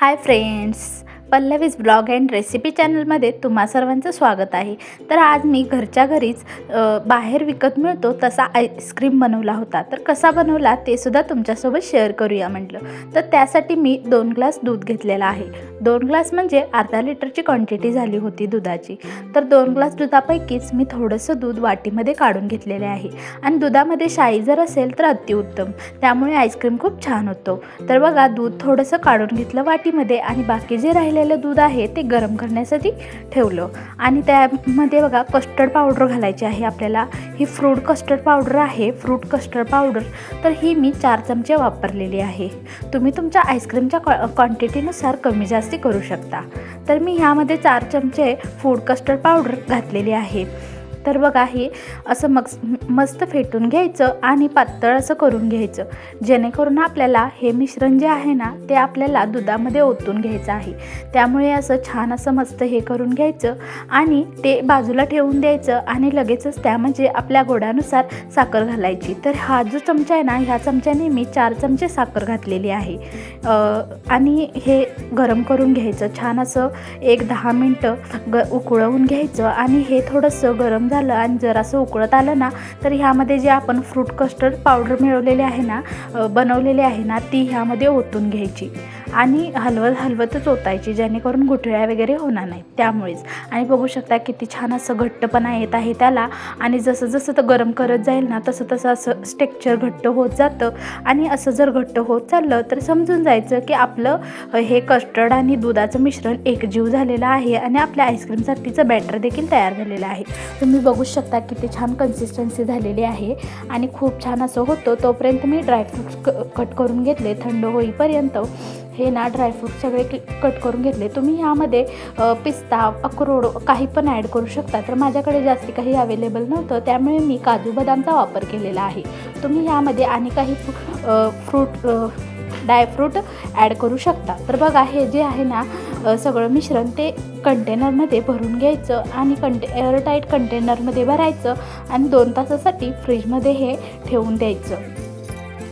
Hi friends Pallavi's blog and recipe चॅनलमध्ये तुम्हा सर्वांचं स्वागत आहे. तर आज मी घरच्या घरीच बाहेर विकत मिळतो तसा आईस्क्रीम बनवला होता. तर कसा बनवला ते सुद्धा तुमच्यासोबत शेअर करूया म्हटलं. तर त्यासाठी मी दोन ग्लास दूध घेतलेला आहे. दोन ग्लास म्हणजे अर्धा लिटरची क्वांटिटी झाली होती दुधाची. तर दोन ग्लास दुधापैकीच मी थोडंसं दूध वाटीमध्ये काढून घेतलेले आहे. आणि दुधामध्ये शाई जर असेल तर अतिउत्तम. त्यामुळे आईस्क्रीम खूप छान होतो. तर बघा दूध थोडंसं काढून घेतलं वाटीमध्ये आणि बाकी जे राहिलेलं दूध आहे ते गरम करण्यासाठी ठेवलं. आणि त्यामध्ये बघा कस्टर्ड पावडर घालायची आहे आपल्याला. ही फ्रूट कस्टर्ड पावडर आहे फ्रूट कस्टर्ड पावडर तर ही मी चार चमचे वापरलेली आहे. तुम्ही तुमच्या आईस्क्रीमच्या क्वा क्वांटिटीनुसार कमी जास्त करू शकता. तर मी ह्यामध्ये चार चमचे फूड कस्टर्ड पावडर घातलेली आहे. तर बघा हे असं मग मस्त फेटून घ्यायचं आणि पातळ असं करून घ्यायचं. जेणेकरून आपल्याला हे मिश्रण जे आहे ना ते आपल्याला दुधामध्ये ओतून घ्यायचं आहे. त्यामुळे असं छान असं मस्त हे करून घ्यायचं आणि ते बाजूला ठेवून द्यायचं आणि लगेचच त्यामध्ये म्हणजे आपल्या गोडानुसार साखर घालायची. तर हा जो चमचा आहे ना ह्या चमच्याने मी चार चमचे साखर घातलेली आहे. आणि हे गरम करून घ्यायचं. छान असं एक दहा मिनटं ग उकळवून घ्यायचं आणि हे थोडंसं गरम झालं आणि जरासं उकळत आलं ना तर ह्यामध्ये जे आपण फ्रूट कस्टर्ड पावडर मिळवलेली आहे ना बनवलेले बनवलेली आहे ना ती ह्यामध्ये ओतून घ्यायची. आणि हलवत हलवतच ओतायची जेणेकरून घुटळ्या वगैरे होणार नाहीत. त्यामुळेच. आणि बघू शकता किती छान असं घट्टपणा येत आहे त्याला. आणि जसं जसं तर गरम करत जाईल ना तसं तसं असं स्टेक्चर घट्ट होत जातं. आणि असं जर घट्ट होत चाललं तर समजून जायचं की आपलं हे कस्टर्ड आणि दुधाचं मिश्रण एकजीव झालेलं आहे आणि आपल्या आईस्क्रीमसाठीचं बॅटर देखील तयार झालेलं आहे. तुम्ही बघू शकता किती छान कन्सिस्टन्सी झालेली आहे. आणि खूप छान असं होतं. तोपर्यंत मी ड्रायफ्रूट्स क कट करून घेतले. थंड होईपर्यंत. हे ना ड्रायफ्रूट सगळे कट करून घेतले. तुम्ही ह्यामध्ये पिस्ता अक्रोड काही पण ॲड करू शकता. तर माझ्याकडे जास्त काही अवेलेबल नव्हतं. त्यामुळे मी काजू बदामचा वापर केलेला आहे. तुम्ही ह्यामध्ये आणि काही फ्रूट ड्रायफ्रूट ॲड करू शकता. तर बघा हे जे आहे ना सगळं मिश्रण ते कंटेनरमध्ये भरून घ्यायचं आणि कंटे एअरटाईट कंटेनरमध्ये भरायचं आणि दोन तासासाठी फ्रीजमध्ये हे ठेवून द्यायचं.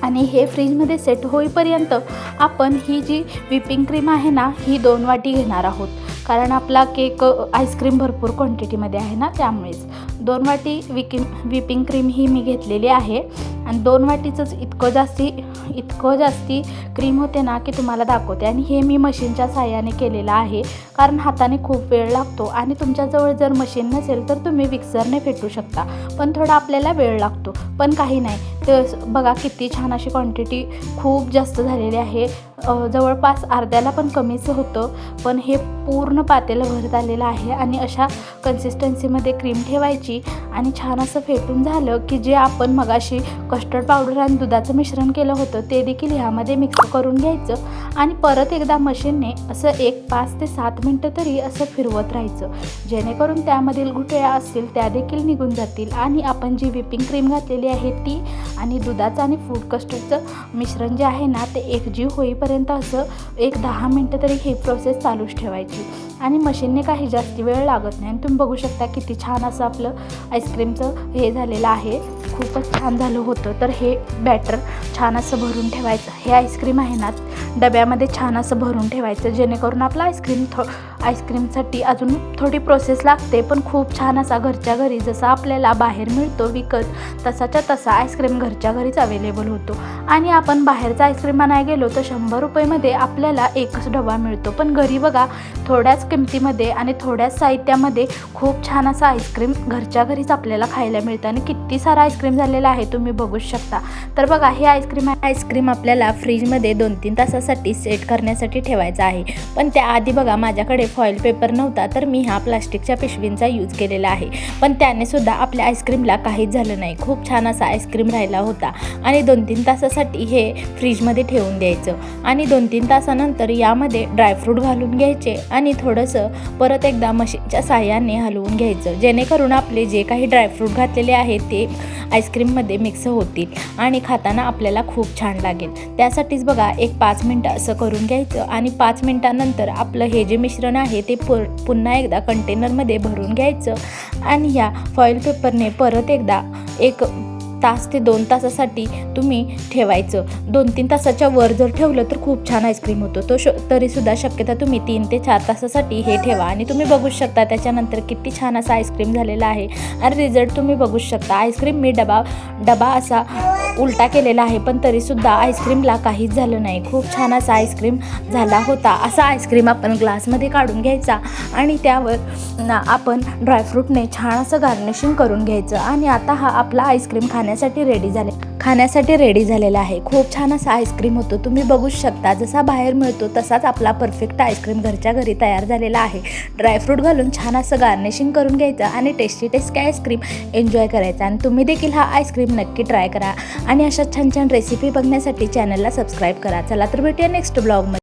आणि हे फ्रीजमध्ये सेट होईपर्यंत आपण ही जी व्हिपिंग क्रीम आहे ना ही दोन वाटी घेणार आहोत. कारण आपला केक आईस्क्रीम भरपूर क्वांटिटीमध्ये आहे ना त्यामुळेच. दोन वाटी विकिंग व्हिपिंग क्रीम ही मी घेतलेली आहे. आणि दोन वाटीचंच इतकं जास्ती इतकं जास्ती क्रीम होते ना की तुम्हाला दाखवते. आणि हे मी मशीनच्या साह्याने केलेलं आहे. कारण हाताने खूप वेळ लागतो आणि तुमच्याजवळ जर मशीन नसेल तर तुम्ही मिक्सरने फेटू शकता. पण थोडा आपल्याला वेळ लागतो. पण काही नाही. तर बघा किती छान अशी क्वांटिटी खूप जास्त झालेली आहे. जवळपास अर्ध्याला पण कमीच होतं पण हे पूर्ण पातेलं भरत आलेलं आहे आणि अशा कन्सिस्टन्सीमध्ये क्रीम ठेवायची आणि छान असं फेटून झालं की जे आपण मगाशी कस्टर्ड पावडर आणि दुधाचं मिश्रण केलं होतं ते देखील ह्यामध्ये मिक्स करून घ्यायचं आणि परत एकदा मशीनने असं एक पाच ते सात मिनटं तरी असं फिरवत राहायचं. जेणेकरून त्यामधील घुटळ्या असतील त्या देखील निघून जातील आणि आपण जी व्हिपिंग क्रीम घातलेली आहे ती आणि दुधाचं आणि फूड कस्टर्डचं मिश्रण जे आहे ना ते एकजीव होईपर्यंत असं एक दहा मिनटं तरी ही प्रोसेस चालूच ठेवायची. आणि मशीनने काही जास्ती वेळ लागत नाही. आणि तुम्ही बघू शकता किती छान असं आपलं आईस्क्रीमचं हे झालेलं आहे. खूपच छान झालं होतं. तर हे बॅटर छान असं भरून ठेवायचं. हे आईस्क्रीम आहे ना डब्यामध्ये छान असं भरून ठेवायचं. जेणेकरून आपलं आईस्क्रीम थो आईस्क्रीमसाठी अजून थोडी प्रोसेस लागते पण खूप छान असा घरच्या घरी जसा आपल्याला बाहेर मिळतो विकत तसाच्या तसा आईस्क्रीम घरच्या घरीच अवेलेबल होतो. आणि आपण बाहेरचा आईस्क्रीम आणायला गेलो तर शंभर रुपयेमध्ये आपल्याला एकच डबा मिळतो. पण घरी बघा थोड्याच किमतीमध्ये आणि थोड्याच साहित्यामध्ये खूप छान असा आईस्क्रीम घरच्या घरीच आपल्याला खायला मिळतं. आणि किती सारा आईस्क्रीम झालेला आहे तुम्ही बघूच शकता. तर बघा हे आईस्क्रीम आईस्क्रीम आपल्याला फ्रीजमध्ये दोन तीन तासासाठी सेट करण्यासाठी ठेवायचं आहे. पण त्याआधी बघा माझ्याकडे फॉईल पेपर नव्हता तर मी हा प्लास्टिकच्या पिशवींचा यूज केलेला आहे. पण त्याने सुद्धा आपल्या आईस्क्रीमला काहीच झालं नाही. खूप छान असा आईस्क्रीम राहिला होता. आणि दोन तीन तासासाठी हे फ्रीजमध्ये ठेवून द्यायचं. आणि दोन तीन तासानंतर यामध्ये ड्रायफ्रूट घालून घ्यायचे आणि थोडंसं परत एकदा मशीनच्या साह्याने हलवून घ्यायचं. जेणेकरून आपले जे काही ड्रायफ्रूट घातलेले आहेत ते आईस्क्रीममध्ये मिक्स होतील आणि खाताना आपल्याला खूप छान लागेल. त्यासाठीच बघा एक पाच मिनटं असं करून घ्यायचं आणि पाच मिनटानंतर आपलं हे जे मिश्रण आहे आहे ते पु पुन्हा एकदा कंटेनरमध्ये भरून घ्यायचं. आणि ह्या फॉईल पेपरने परत एकदा एक तास ते दोन तासासाठी तुम्ही ठेवायचं. दोन तीन तासाच्या वर जर ठेवलं तर खूप छान आईस्क्रीम होतो. तो श तरीसुद्धा शक्यता तुम्ही तीन ते चार तासासाठी हे ठेवा आणि तुम्ही बघू शकता त्याच्यानंतर किती छान असा आईस्क्रीम झालेला आहे. आणि रिझल्ट तुम्ही बघू शकता. आईस्क्रीम मी डबा डबा असा उलटा केलेला आहे पण तरीसुद्धा आईस्क्रीमला काहीच झालं नाही. खूप छान असा आईस्क्रीम झाला होता. असा आईस्क्रीम आपण ग्लासमध्ये काढून घ्यायचा आणि त्यावर ना आपण ड्रायफ्रूटने छान असं गार्निशिंग करून घ्यायचं. आणि आता हा आपला आईस्क्रीम खाण्यासाठी रेडी झाले. खाण्यासाठी रेडी झालेला आहे. खूप छान असा आईस्क्रीम होतो. तुम्ही बघू शकता जसा बाहेर मिळतो तसाच आपला परफेक्ट आईस्क्रीम घरच्या घरी तयार झालेला आहे. ड्रायफ्रूट घालून छान असं गार्निशिंग करून घ्यायचं आणि टेस्टी टेस्टी आईस्क्रीम एन्जॉय करायचा. आणि तुम्ही देखील हा आईस्क्रीम नक्की ट्राय करा. आणि अशा छान छान रेसिपी बघण्यासाठी चॅनलला सबस्क्राईब करा. चला तर भेटूया नेक्स्ट ब्लॉगमध्ये